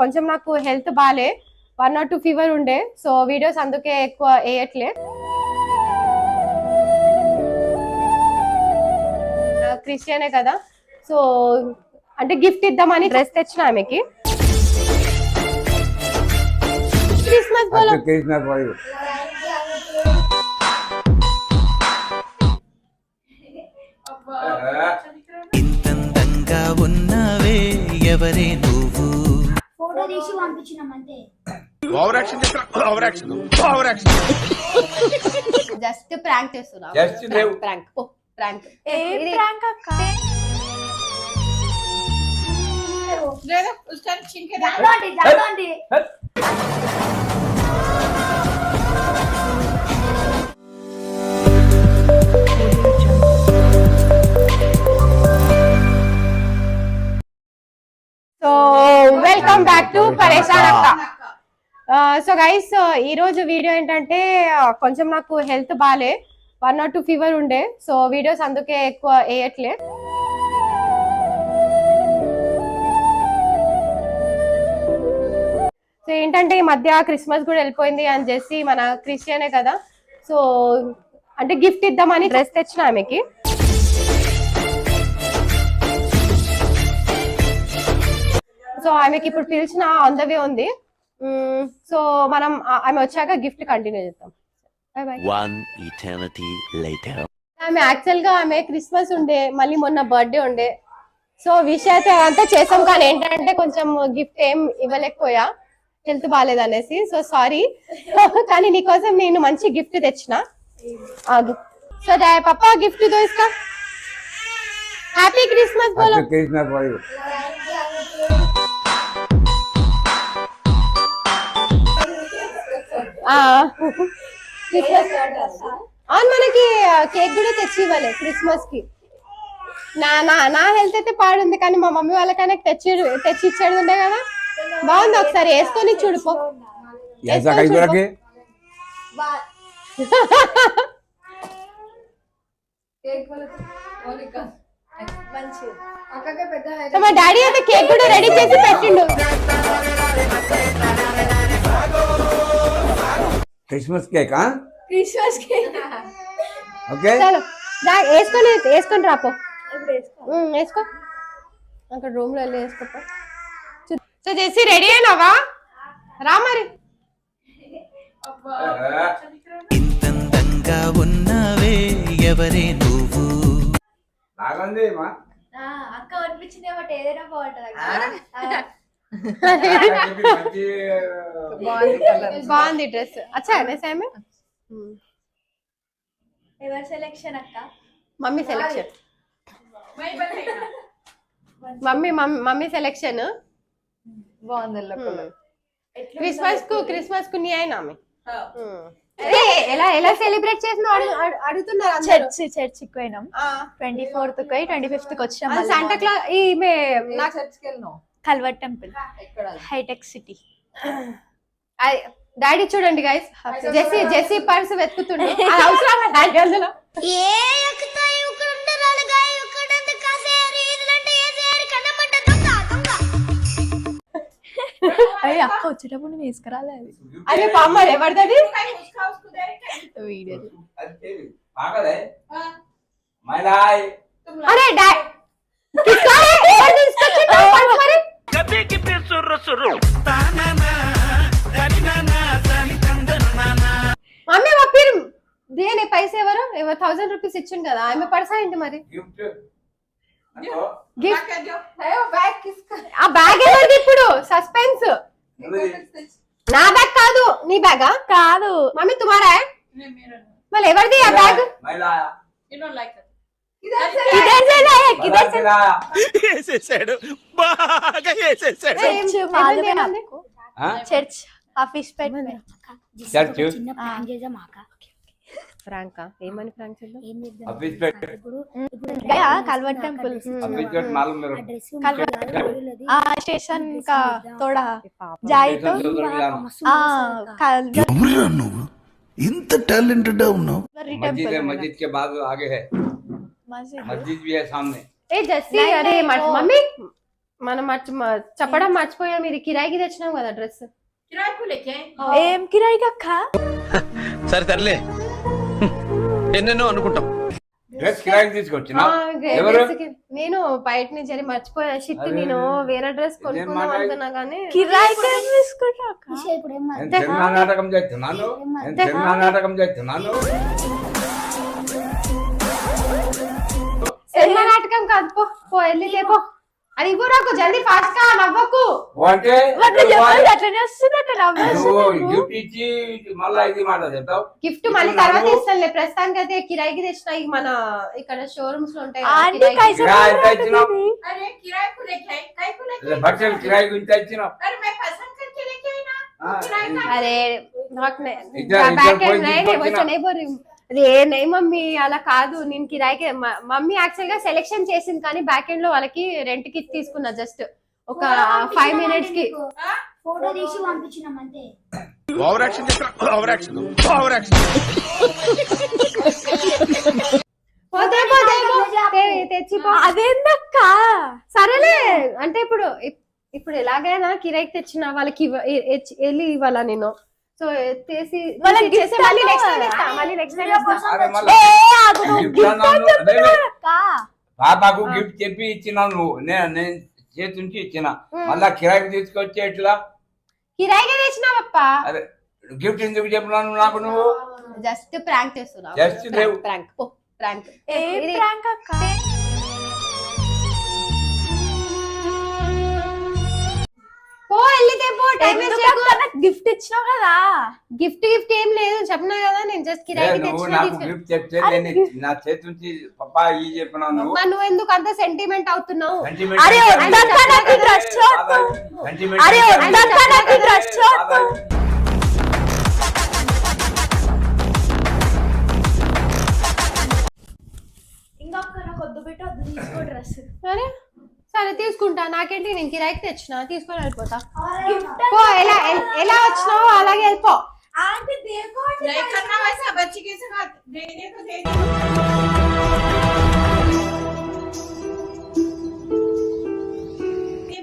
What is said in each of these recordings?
కొంచెం నాకు హెల్త్ బాలే. వన్ నాట్ టూ ఫీవర్ ఉండే. సో వీడియోస్ అందుకే ఎక్కువ వేయట్లే. క్రిస్టియనే కదా. సో అంటే గిఫ్ట్ ఇద్దామని డ్రెస్ తెచ్చిన ఆమెకి. ఇంతందంగా ఉన్నావే ఎవరే నువ్వు? ఫోటో తీసి పంపించినాం అంతే జస్ట్ ప్రాంక్ చేస్తున్నా. Just లేవు. ప్రాంక్ ప్రాంక్ ఏ ప్రాంక్ అక్క? జరగండి జరగండి so welcome back to Pareshan అక్క సో గైస్ ఈ రోజు వీడియో ఏంటంటే కొంచెం నాకు హెల్త్ బాలే. వన్ నాట్ టూ ఫీవర్ ఉండే. సో వీడియోస్ అందుకే ఎక్కువ వేయట్లే. సో ఏంటంటే ఈ మధ్య క్రిస్మస్ కూడా వెళ్ళిపోయింది అని చేసి మన క్రిస్టియనే కదా. సో అంటే గిఫ్ట్ ఇద్దామని డ్రెస్ తెచ్చిన ఆమెకి. సో ఆమెకి ఇప్పుడు పిలిచిన ఆన్ ద వే ఉంది సో మనం ఆమె వచ్చాక గిఫ్ట్ కంటిన్యూ చేద్దాం. ఆమె యాక్చువల్గా ఆమె క్రిస్మస్ ఉండే మళ్ళీ మొన్న బర్త్డే ఉండే. సో విష్ అయితే అంతా చేసాం కానీ ఏంటంటే కొంచెం గిఫ్ట్ ఏం ఇవ్వలేకపోయా. హెల్త్ బాగాలేదు అనేసి సో సారీ. కానీ నీకోసం నేను మంచి గిఫ్ట్ తెచ్చిన. సో డాయ్ పప్పా గిఫ్ట్ దో ఇస్తా. హ్యాపీ క్రిస్మస్ బోలో. క్రిస్మస్ అవును మనకి కేక్ కూడా తెచ్చి ఇవ్వాలి క్రిస్మస్కి నా నా నా హెల్త్ అయితే పాడుంది కానీ మా మమ్మీ వాళ్ళకైనా తెచ్చి తెచ్చి ఇచ్చేది ఉండే కదా? బాగుంది ఒకసారి వేసుకొని చూడుకో మా డాడీ అయితే కేక్ కూడా రెడీ చేసి పెట్టిండు. క్రిస్మస్ కేకా? Christmas cake. ఓకే. వేసుకొని వేసుకొని రాపో వేసుకో. అక్కడ రూమ్లో వెళ్ళి వేసుకోపో. సో చేసి రెడీ అయినావా? రా మరి. ఇంతంగా ఉన్నావే ఎవరే నువ్వు? అక్క అనిపించింది ఏదైనా బాగుంటుంది బాగుంది డ్రెస్. అచ్చా సేమే ఎవరి సెలెక్షన్ అక్క? మమ్మీ సెలెక్షన్ మమ్మీ మమ్- మమ్మీ సెలెక్షన్ బాగుంది క్రిస్మస్కు క్రిస్మస్కు నీ అయినా ఎలా ఎలా సెలబ్రేట్ చేసిన అడుగుతున్నారు. చర్చ్ చర్చ్కి పోయినాం. ఆ, ట్వంటీ ఫోర్త్కి ట్వంటీ ఫిఫ్త్కి వచ్చాం శాంటా క్లాస్ ఈమె నాకు Calvary temple Hitech City. Daddy చూడండి గైస్ జెస్సీ జెస్సీ పర్స్ వెతుకుతుండు. అది అవసరం డాడీ అందులో. ఏ ఎక్కుతాయి? ఇక్కడ ఉండరాలుగా ఇక్కడ కాసేరు ఇదిలంటే ఏసేరు కన్నమంట దొంగ దొంగ. అయ్యి అక్క వచ్చేటప్పుడు నేను తీసుకురాలే అది. అదే పామ్మర్ ఎవరిది వీడియో అరే డాడీ మమ్మీ మా పేరు దేని పైసా ఎవరు? ఎవరు థౌసండ్ రూపీస్ ఇచ్చిండు కదా ఆమె పర్సా ఏంటి మరి? గిఫ్ట్ ఆ బ్యాగ్ ఎవరిది ఇప్పుడు? సస్పెన్స్ నా బ్యాగ్ కాదు నీ బ్యాగా కాదు. మమ్మీ తుమారా? మళ్ళీ ఎవరిది ఆ బ్యాగ్? వేసేసాడు బాగా వేసేసాడు church office church Calvary temple. Station కా తోడా? జాయి తో నువ్వు? ఇంత టాలెంటెడ్ ఉన్నావు? మస్జిద్ మస్జిద్ ఆగే मस्जिद भी है सामने ఏ జస్సీ नहीं, అరే नहीं, మ- वो- మమ్మీ మనం మర్చి మ- చెప్పడం మర్చిపోయాం ఇది కిరాయికి తెచ్చినాం కదా డ్రెస్ ఏం కిరాయి అక్క సరే సర్లే ఎన్నెన్నో అనుకుంటాం డ్రెస్ కిరాయికి తీసుకొచ్చిన ఎవరు నేను బయట నుంచి వెళ్ళి మర్చిపోయా షిట్ అరే, నేను వేరే డ్రెస్ ఇదేం కొనుక్కుందాం మాట ఇది? అనుకున్నా కానీ కిరాయి తీసుకుంటా అక్క ఇప్పుడు ఏం నేను సినిమా నాటకం చేస్తున్నాను నేను సినిమా నాటకం చేస్తున్నాను సినిమా నాటకం కాదు పో పో వెళ్ళి లేపో అది ఇవ్వు నాకు జల్దీ ఫాస్ట్గా నవ్వకు. అంటే అట్లనే గిఫ్ట్ మళ్ళా తర్వాత ఇస్తానులే. ప్రస్తుతానికి అయితే కిరాయికి తెచ్చిన ఈ మన ఇక్కడ షోరూమ్స్లో ఉంటాయి కదా, ఆంటీ అది ఏ మమ్మీ అలా కాదు. నేను కిరాయికి మమ్మీ యాక్చువల్గా సెలెక్షన్ చేసింది కానీ బ్యాక్ ఎండ్లో వాళ్ళకి రెంట్కి తీసుకున్నా జస్ట్ ఒక ఫైవ్ మినిట్స్కి. ఫోటో తీసి పంపించినాం అంతే తెచ్చిపో. అదేందక్క? సరేలే. అంటే ఇప్పుడు ఇప్పుడు ఎలాగైనా కిరాయికి తెచ్చిన వాళ్ళకి వెళ్ళి ఇవ్వాలా నేను? సో చేసి మళ్ళీ నెక్స్ట్? టైం ఇస్తా మళ్ళీ నెక్స్ట్ టైం ఇస్తా ఏ ఆగు అక్క పాపకు గిఫ్ట్ చెప్పి ఇచ్చినావు నువ్వు. నేను నేను చేతి నుంచి ఇచ్చిన. మళ్ళా కిరాయికి తీసుకొచ్చి ఎట్లా? కిరాయిగా తెచ్చినావప్ప. అరే గిఫ్ట్ ఎందుకు చెప్పినావు నాకు నువ్వు? జస్ట్ ప్రాంక్ చేస్తున్నా Just లేవు. ప్రాంక్. ప్రాంక్. ఏ ప్రాంక్ అక్క? పో వెళ్ళితే పో టైం గిఫ్ట్ ఇచ్చినావు కదా? గిఫ్ట్ గిఫ్ట్ ఏం లేదు. చెప్పినా కదా నేను జస్ట్ కిరాయికి నువ్వు తెచ్చిన నాకు తీసుకెళ్ళి గిఫ్ట్ చెప్తే అరే నేను gift- నా చేతి నుంచి పప్పా ఈ చెప్పినావు నువ్వు. నువ్వు ఎందుకు అంత సెంటిమెంట్ అవుతున్నావు? అరే, అదే, నాకు అరే. ఇంకొక నాకు వద్దు పెట్టి వద్దు తీసుకో డ్రెస్. సరే సరే తీసుకుంటా నాకేంటి నేను కిరాయికి తెచ్చిన తీసుకొని వెళ్ళిపోతా గిఫ్ట్ పో ఎలా ఎల్- ఎలా వచ్చినావో అలాగే వెళ్ళిపో ఆంటీ దేకో नहीं करना वैसा बच्चे के साथ देने को दे दो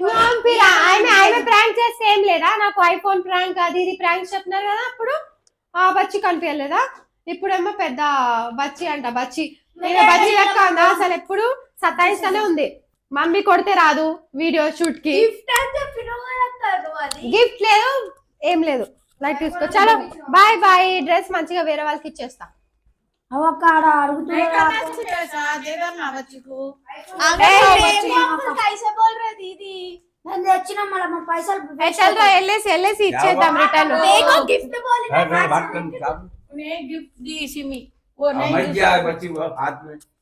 పంపిరా ఆమె ఆమె ప్రాంక్ చేస్తే ఏం లేదా నాకు ఐఫోన్ ప్రాంక్ అది ఇది ప్రాంక్ చెప్తున్నారు కదా అప్పుడు ఆ బచ్చి కనిపించలేదా ఇప్పుడేమో పెద్ద బచ్చి అంట బచ్చి నేను బచ్చి లెక్క ఉందా అసలు ఎప్పుడు సతాయిస్తానే ఉంది మమ్మీ కొడితే రాదు వీడియో షూట్కి గిఫ్ట్ లేదు ఏం లేదు. లైట్ తీసుకో. చాలా బాయ్ బాయ్. డ్రెస్ మంచిగా వేరే వాళ్ళకి ఇచ్చేస్తా. వెళ్ళేసి వెళ్ళేసి ఇచ్చేద్దాం రిటర్న్ గిఫ్ట్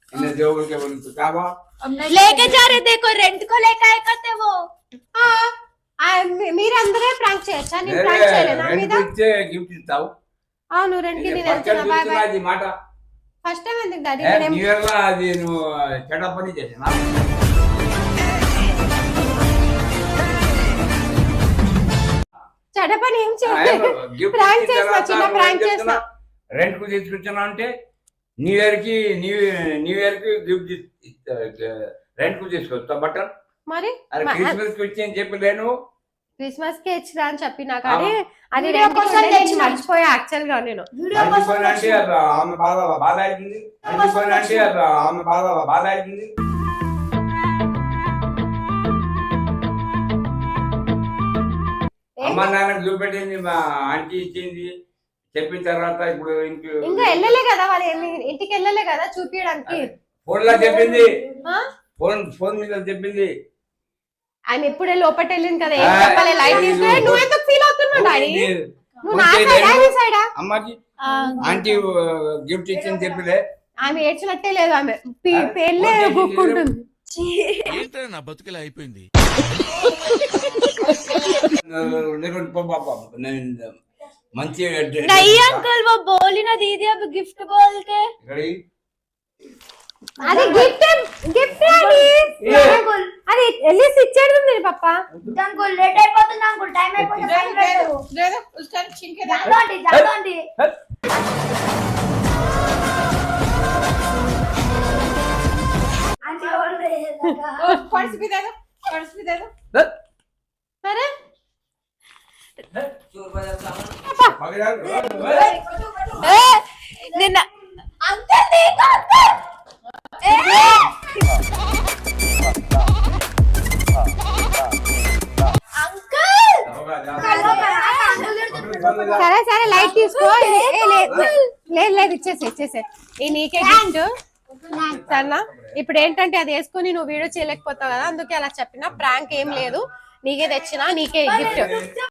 गिफ्ट बोल अरे, अरे, बात करनी साहब। उन्हें गिफ्ट दी इसी में वो हाँ, नहीं मैं दूसरा। क्या बच्ची वो हाथ में इन्हें दोगे के बोली तो क्या हुआ अब नहीं लेके जा रहे देखो रेंट को लेके आए करते वो మీరందరే ప్రాంక్ చేయొచ్చా నేను मेरे ప్రాంక్ చేయలేనా रेंट మీద को इच्छे गिफ्ट ఇస్తావు అవును రెంట్కి నేను పక్కన వెళ్తున్నా బాయ్ బాయ్ చూస్తున్నా ఈ మాట ఫస్ట్ టైం ఎందుకు డాడీ ఏ, నేనేం న్యూ ఇయర్ లో అది నువ్వు చెడ్డ పని చేసినా చెడ పని ఏం ఆ, చేయలేదు ఏమో, gift ప్రాంక్ ఇచ్చిన చేసిన తర్వాత చిన్న నువ్వు ప్రాంక్ ఏం చేసిన చెప్తున్నా? రెంట్ కు తీసుకొచ్చాను అంటే న్యూ ఇయర్కి న్యూ న్యూ ఇయర్కి గిఫ్ట్ రెంట్కు తీసుకొస్తా బట్ మరి? అరే క్రిస్మస్కి వచ్చి అని చెప్పలేను? క్రిస్మస్కి ఇచ్చిరా అని చెప్పినా కానీ అది వీడియో రెంట్ కోసం తెచ్చి. మర్చిపోయా యాక్చువల్గా నేను. వీడియో కోసం మర్చిపోయినా అంటే ఆమె బాధ బాధ అవుతుంది అంటే ఆమె బాధ బాధ అవుతుంది అమ్మ నాన్నకు చూపెట్టింది మా ఆంటీ ఇచ్చింది. చెప్పిన తర్వాత ఇప్పుడు ఇంకా వెళ్ళలే కదా వాళ్ళు ఏమి- ఇంటికి వెళ్ళలే కదా చూపించడానికి ఫోన్లో చెప్పింది. ఆ? ఫోన్ ఫోన్ మీద చెప్పింది. ఆయన ఇప్పుడే లోపట వెళ్ళింది కదా? ఏం చెప్పాలి? లైట్ తీసుకుని నువ్వు ఎందుకు ఫీల్ అవుతున్నావు డాడీ? నువ్వు నా సైడా. నీ సైడా అమ్మకి ఆంటీ గిఫ్ట్ ఇచ్చింది చెప్పలే. ఆమె ఏడ్చినట్టే లేదు ఆమె. పెళ్ళే గుక్కుంటుంది ఏంటో నా బతుకులా అయిపోయింది? నేను మంచి नहीं अंकल वो बोली ना दीदी अब गिफ्ट बोल के ఇక్కడి అది గిఫ్ట్ గిఫ్ట్ అది ఏ. అది వెళ్ళేసి ఇచ్చేది మీరు పప్ప అంకుల్ లేట్ అయిపోతుంది అంకుల్ టైం అయిపోతుంది दे ఫైన్ दो, दे పెట్టు. दो, दे दो उसका छीन के दे दो। జరగండి జరగండి ఆంటీ ఎవరు లేదక్క. और पर्स भी दे दो పడుతుంది ఏదో సరే ఏ, నిన్న అంతే సరే సరే లైట్ తీసుకో. లేదు లేదు ఇచ్చేసి ఇచ్చేసే. ఈ నీకే గిఫ్ట్ సరేనా ఇప్పుడు ఏంటంటే అది వేసుకొని నువ్వు వీడియో చేయలేకపోతావు కదా అందుకే అలా చెప్పిన. ప్రాంక్ ఏం లేదు. నీకే తెచ్చిన నీకే గిఫ్ట్